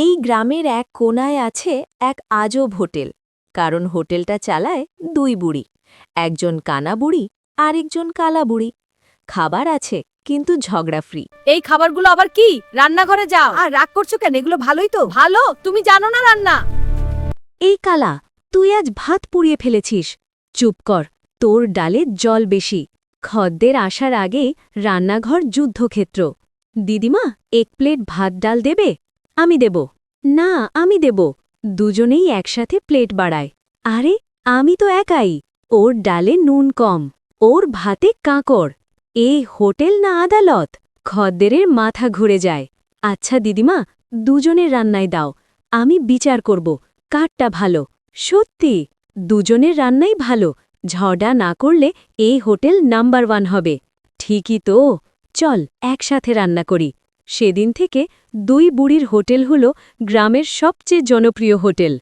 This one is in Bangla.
এই গ্রামের এক কোনায় আছে এক আজব হোটেল। কারণ হোটেলটা চালায় দুই বুড়ি একজন কানা বুড়ি আরেকজন কালা বুড়ি। খাবার আছে কিন্তু ঝগড়া ফ্রি এই খাবারগুলো আবার কি? রান্নাঘরে যাও। আর রাগ করছ কেন? এগুলো ভালোই তো। ভালো তুমি জানো না রান্না। এই কালা তুই আজ ভাত পুড়িয়ে ফেলেছিস। চুপ কর তোর ডালে জল বেশি। খদ্দের আসার আগে রান্নাঘর যুদ্ধক্ষেত্র। দিদিমা এক প্লেট ভাত ডাল দেবে? আমি দেব। না, আমি দেব। দুজনেই একসাথে প্লেট বাড়ায়। আরে, আমি তো একাই। ওর ডালে নুন কম। ওর ভাতে কাঁকড়। এ হোটেল না আদালত? খদ্দেরের মাথা ঘুরে যায়। আচ্ছা দিদিমা, দুজনের রান্নায় দাও। আমি বিচার করব। কারটা ভালো। সত্যি, দুজনের রান্নাই ভালো। ঝড়া না করলে এই হোটেল নাম্বার ওয়ান হবে। ঠিকই তো। চল, একসাথে রান্না করি। সেদিন থেকে দুই বুড়ির হোটেল হল গ্রামের সবচেয়ে জনপ্রিয় হোটেল।